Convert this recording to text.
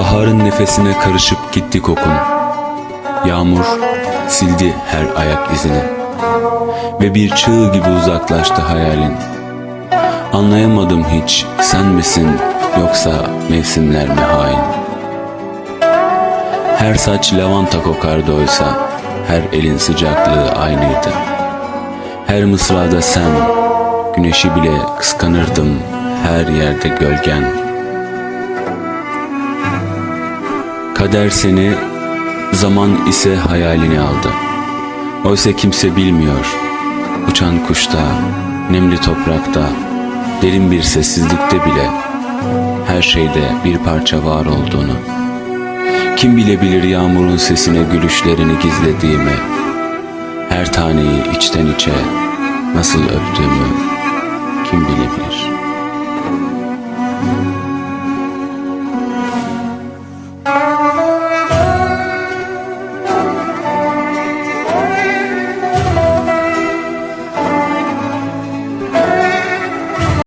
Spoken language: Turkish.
Baharın nefesine karışıp gitti kokun. Yağmur sildi her ayak izini. Ve bir çığ gibi uzaklaştı hayalin. Anlayamadım hiç sen misin yoksa mevsimler mi hain? Her saç lavanta kokardı oysa her elin sıcaklığı aynıydı. Her mısrada sen, güneşi bile kıskanırdım her yerde gölgen. Kader seni, zaman ise hayalini aldı. Oysa kimse bilmiyor, uçan kuşta, nemli toprakta, derin bir sessizlikte bile her şeyde bir parça var olduğunu. Kim bilebilir yağmurun sesine gülüşlerini gizlediğimi, her taneyi içten içe nasıl öptüğümü kim bilebilir?